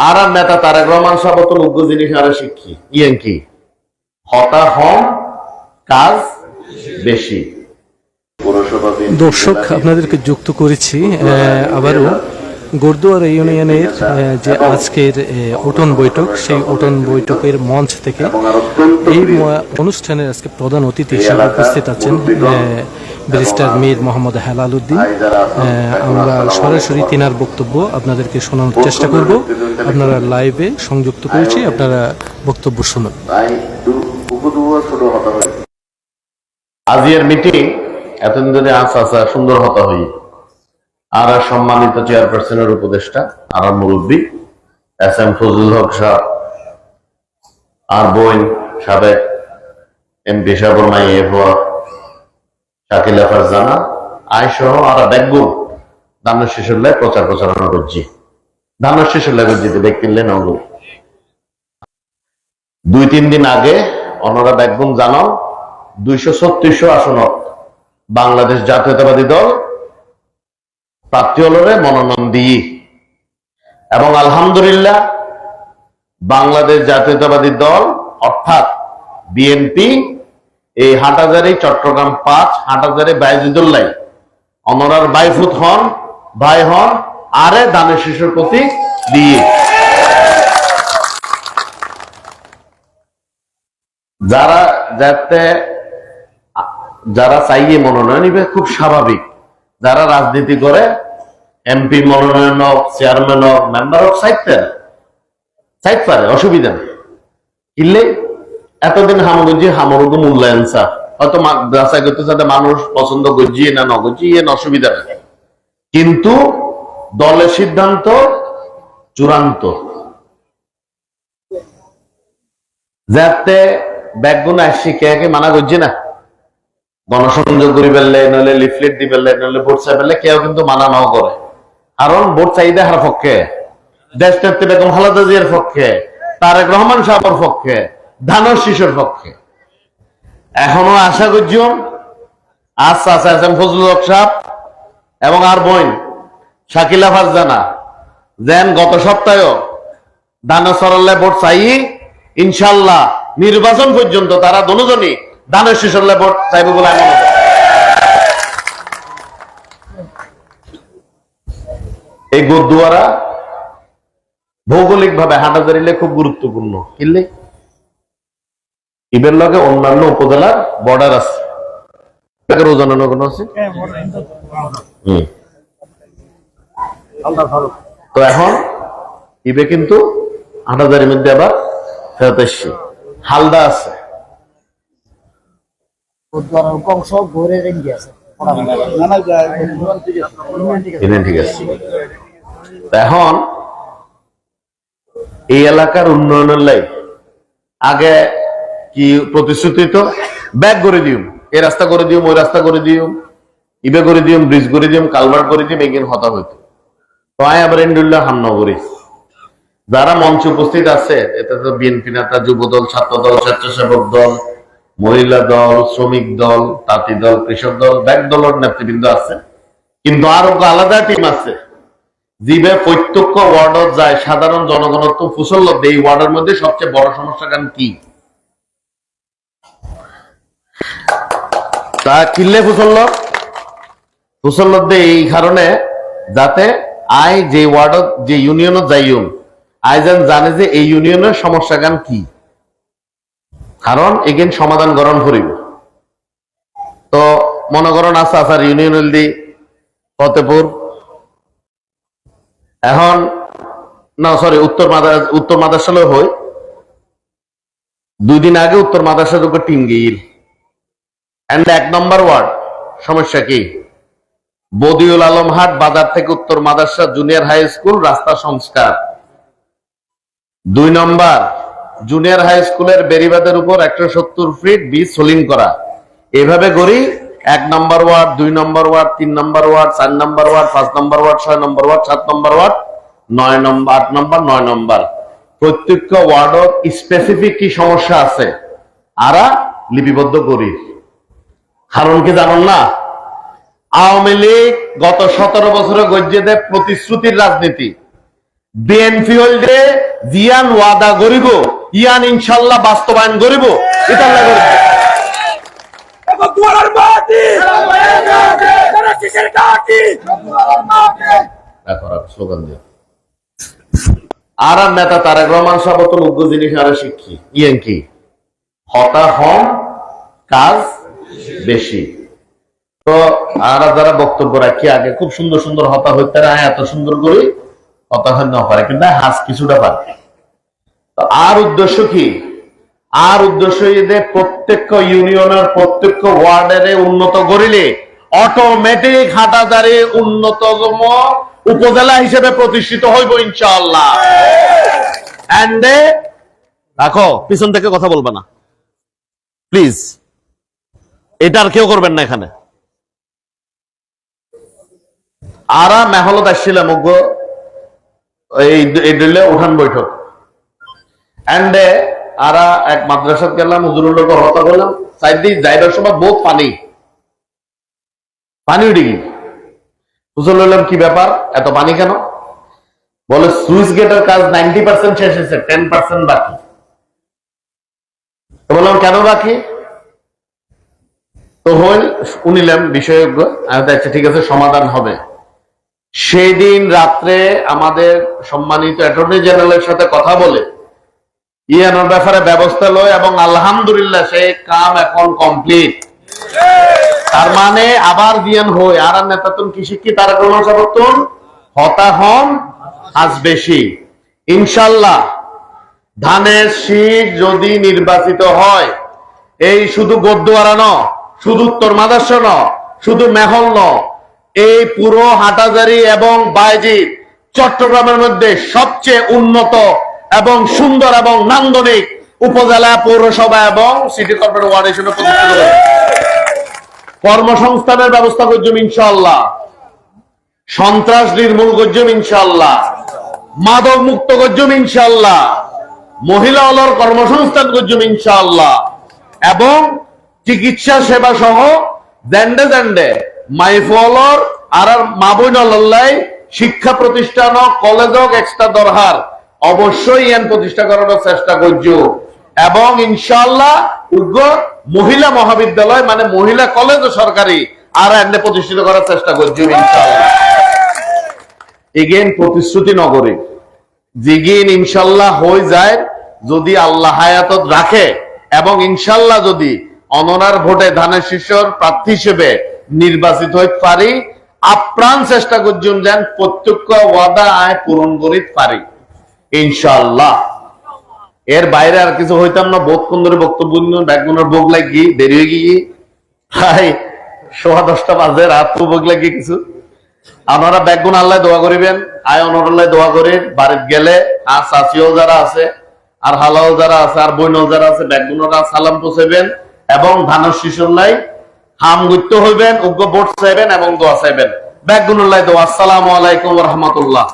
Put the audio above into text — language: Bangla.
আর আর নেতা তারেক রহমান সাহেব তো উগ্র জিনিস আর শিক্ষি ইয়েন কি? হতা হম কাজ বেশি। দর্শক আপনাদেরকে যুক্ত করেছি আহ, আবারও গোরদুয়ার ইউনিয়নের যে আজকের আহ, ওটন বৈঠক সেই ওটন বৈঠকের মঞ্চ থেকে এই অনুষ্ঠানের আজকে প্রধান অতিথি হিসেবে উপস্থিত আছেন আহ, ব্যারিস্টার মীর মোহাম্মদ হেলাল উদ্দিন আমরা সরাসরি তিনার বক্তব্য আপনাদেরকে শোনানোর চেষ্টা করব। আপনারা লাইভে সংযুক্ত করেছি আপনারা বক্তব্য শুনুন। আজিয়ের মিটিং এতদিন ধরে আস আসা সুন্দর হতা হই আর সম্মানিত চেয়ারপারসনের উপদেষ্টা আর মুরব্বী এস এম ফজলুল হক শাহ আর বোন সাবেক এমপি সাহেবর মাই হওয়া শাকিলা ফারজানা আয় সহ আর ব্যাগুন দানের শিশুল্লায় প্রচার প্রচারণা করছি। দানের শিশুল্লায় করছি ব্যক্তির নগর দুই তিন দিন আগে অনরা বেগম জানান, দুইশো ছত্রিশশো আসনত বাংলাদেশ জাতীয়তাবাদী দল প্রার্থী হলরে মনোনয়ন দিই। এবং আলহামদুলিল্লাহ বাংলাদেশ জাতীয়তাবাদী দল, অর্থাৎ বিএনপি এই হাটাজারি চট্টগ্রাম পাঁচ হাটাজারি বাইজুদুল্লাহ অনরার বাইফুত হন, ভাই হন, আরে দানের শিশুর প্রতি দিয়ে। যারা যাতে, যারা চাইয়ে মনোনয়ন নিবে, খুব স্বাভাবিক। যারা রাজনীতি করে, এমপি মনোনয়ন হোক, চেয়ারম্যান হোক মেম্বার হোক চাইতেন চাইতে পারে, অসুবিধা নেই। কিনলে এতদিন হামগুজি হামরুগু মূল্যায়ন চা। হয়তো মা- করতে সাথে মানুষ পছন্দ করছি না নগজি এর অসুবিধা নেই। কিন্তু দলের সিদ্ধান্ত চূড়ান্ত। যাতে কে কে মানা করছি না। গণসংযোগ করি ফেললে, নইলে লিফলেট দি ফেললে, নইলে ভোট চাই ফেললে, কেউ কিন্তু মানা নাও করে। কারণ ভোট চাহিদা হার পক্ষে। দেশ নেত্রী বেগম খালেদা জিয়ার পক্ষে, তারেক রহমান সাহেবের পক্ষে। ধানের শিশুর পক্ষে। এখনও আশা করছি আচ্ছা আচ্ছা এম ফজলুল হক সাহেব এবং আর বোন, শাকিলা ফারজানা। যেন গত সপ্তাহে দানা সরল্লে ভোট চাই, ইনশাল্লাহ নির্বাচন পর্যন্ত তারা দুজনই দানের শিশল্লে ভোট চাইবে বলে আমি এই গুরুদুয়ারা ভৌগোলিক ভাবে হাটাজারিলে খুব গুরুত্বপূর্ণ। কিনলে ইবের লগে অন্যান্য উপজেলার বর্ডার আছে। এটাকে রোজানো কোনো আছে? তো এখন ইবে কিন্তু হাটাজারির মধ্যে আবার ফেরত এসছি। হালদা আছে। এখন এই এলাকার উন্নয়নের লাই আগে কি প্রতিশ্রুতি তো? ব্যাগ করে দিও এই রাস্তা করে দিও ওই রাস্তা করে দিও ইবে করে দিও ব্রিজ করে দিও কালভার করে দিও এগিয়ে হতা হইতো। তো আয় আবার ইন্ডুল্লাহ হামনগরী। যারা মঞ্চে উপস্থিত আছে, এটা তো বিএনপি নেতা যুব দল ছাত্র দল স্বেচ্ছাসেবক দল, মহিলা দল, শ্রমিক দল, তাঁতি দল, কৃষক দল, ব্যাগ দলের নেতৃবৃন্দ আছে। কিন্তু আরও আলাদা টিম আছে। জিবে প্রত্যক্ষ ওয়ার্ডত যায়, সাধারণ জনগণত্ব ফুসল এই ওয়ার্ডের মধ্যে সবচেয়ে বড় সমস্যা কারণ কি? তা কিল্লে ফুসল্ল ফুসল্ল এই কারণে যাতে আই যে ওয়ার্ডত যে ইউনিয়নত যাইম আই যেন জানে যে এই ইউনিয়নের সমস্যা গান কি। কারণ এগেন সমাধান গ্রহণ করিব। তো মনে করেন আছে আসার ইউনিয়ন দি ফতেপুর। এখন, না সরি উত্তর মাদার উত্তর মাদারসালে হই। দুই দিন আগে উত্তর মাদারসার উপর টিম গিল এন্ড এক নম্বর ওয়ার্ড সমস্যা কি? বদিউল আলম হাট বাজার থেকে উত্তর মাদারসা জুনিয়র হাই স্কুল রাস্তা সংস্কার। দুই নম্বর জুনিয়র হাই স্কুলের বেরিবাদের উপর একশো সত্তর ফিট বীজ সোলিং করা। এভাবে করি, এক নম্বর ওয়ার্ড দুই নম্বর ওয়ার্ড তিন নম্বর ওয়ার্ড চার নম্বর ওয়ার্ড পাঁচ নম্বর ওয়ার্ড ছয় নম্বর ওয়ার্ড সাত নম্বর ওয়ার্ড নয় নম্বর আট নম্বর নয় নম্বর প্রত্যেক ওয়ার্ডত স্পেসিফিক কি সমস্যা আছে? আরা লিপিবদ্ধ করি। কারণ কি জানেন না। আওয়ামী লীগ গত সতেরো বছরে গজ্জেদের প্রতিশ্রুতির রাজনীতি। বিএনপি হইলে জিয়ান ওয়াদা করিব ইয়ান ইনশাল্লাহ বাস্তবায়ন করিব। আল্লাহ করিব আর নেতা তারেক রহমান সাহেব উগ্র জিনিস আর শিক্ষি ইয়েন কি? হতা হম কাজ বেশি। তো আর যারা বক্তব্য রাখি আগে খুব সুন্দর সুন্দর হতা হইতে রায় এত সুন্দর করে, হতা না পারে, কিন্তু হাস কিছুটা পারে। তো আর উদ্দেশ্য কি? আর উদ্দেশ্য যে প্রত্যেক ইউনিয়নের প্রত্যেক ওয়ার্ডের উন্নত করিলে অটোমেটিক হাটাদারে উন্নততম উপজেলা হিসেবে প্রতিষ্ঠিত হইব ইনশাআল্লাহ। রাখো, পিছন থেকে কথা বলবে না। প্লিজ এটা আর কেউ করবেন না এখানে। আরা মেহলত আসছিলাম অজ্ঞ এই দিলে উঠান বৈঠক। এন্ড আরা এক মাদ্রাসাত গেলাম হুজুরুল্লাহ হতা করলাম। সাইড দিয়ে যাইবার সময় বহুত পানি। পানি উঠে গেল। হুজুর বললাম কি ব্যাপার? এত পানি কেন? বলে, সুইচ গেটের কাজ নাইনটি পার্সেন্ট শেষ হয়েছে, টেন পার্সেন্ট বাকি। বললাম, কেন বাকি? তো হইল শুনিলাম বিশেষজ্ঞ আমি তো আচ্ছা ঠিক আছে, সমাধান হবে। সেই দিন রাত্রে আমাদের সম্মানিত অ্যাটর্নি জেনারেলের সাথে কথা বলে, ইয়ানোর ব্যাপারে ব্যবস্থা লয় এবং আলহামদুলিল্লাহ সেই কাম এখন কমপ্লিট। তার মানে আবার দিয়ান হই, আর নেতাতুন কি শিক্ষি তারা কোন সবতুন হতা হন, আজ বেশি। ইনশাল্লাহ, ধানের শীষ যদি নির্বাচিত হয়, এই শুধু গদ্দুয়ারা ন শুধু উত্তর মাদার্স ন, শুধু মেহল ন, এই পুরো হাটাজারি এবং বাইজিৎ চট্টগ্রামের মধ্যে সবচেয়ে উন্নত এবং সুন্দর এবং নান্দনিক উপজেলা পৌরসভা এবং সিটি কর্পোরেট প্রতিষ্ঠিত কর্মসংস্থানের ব্যবস্থা করছুম ইনশাল্লাহ সন্ত্রাস নির্মূল করছুম ইনশাল্লাহ মাদক মুক্ত করছুম ইনশাল্লাহ মহিলা অলর কর্মসংস্থান করছুম ইনশাল্লাহ এবং চিকিৎসা সেবা সহ দ্যান্ডে দ্যান্ডে মাইফলর আর আর মাবুন আল্লাহ শিক্ষা প্রতিষ্ঠান কলেজ হোক এক্সট্রা দরহার, অবশ্যই ইয়ান প্রতিষ্ঠা করার চেষ্টা করছ এবং ইনশাল্লাহ উগ্র মহিলা মহাবিদ্যালয় মানে মহিলা কলেজ সরকারি, আর এনে প্রতিষ্ঠিত করার চেষ্টা করছ ইনশাল্লাহ এগেন প্রতিশ্রুতি নগরী। জিগিন ইনশাল্লাহ হয়ে যায় যদি আল্লাহ হায়াতত রাখে, এবং ইনশাল্লাহ যদি অননার ভোটে ধানের শিষ্যর প্রার্থী হিসেবে নির্বাচিত হইতে পারি। আপ্রাণ চেষ্টা করছুন যেন প্রত্যক্ষ ওয়াদা আয় পূরণ করিতে পারি। ইনশাল্লাহ এর বাইরে আর কিছু হইতাম না। বোধ কুন্দরে বক্তব্য ব্যাগুনের বোগ লাগি, দেরি হয়ে গিয়ে। তাই সোয়া দশটা বাজে রাত তো বোগ লাগি কিছু। আপনারা ব্যাগুন আল্লাহ দোয়া করিবেন, আয় অনরাল্লাহ দোয়া করি। বাড়িতে গেলে আর চাচিও যারা আছে, আর হালাও যারা আছে, আর বইনও যারা আছে ব্যাগুনরা সালাম পৌঁছাইবেন। এবং ধানের শিশুর লাই হাম গুপ্ত হইবেন, উগ্র বোট চাইবেন এবং দোয়া চাইবেন। ব্যাগুনুল্লাহ দোয়া। আসসালামু আলাইকুম রহমতুল্লাহ।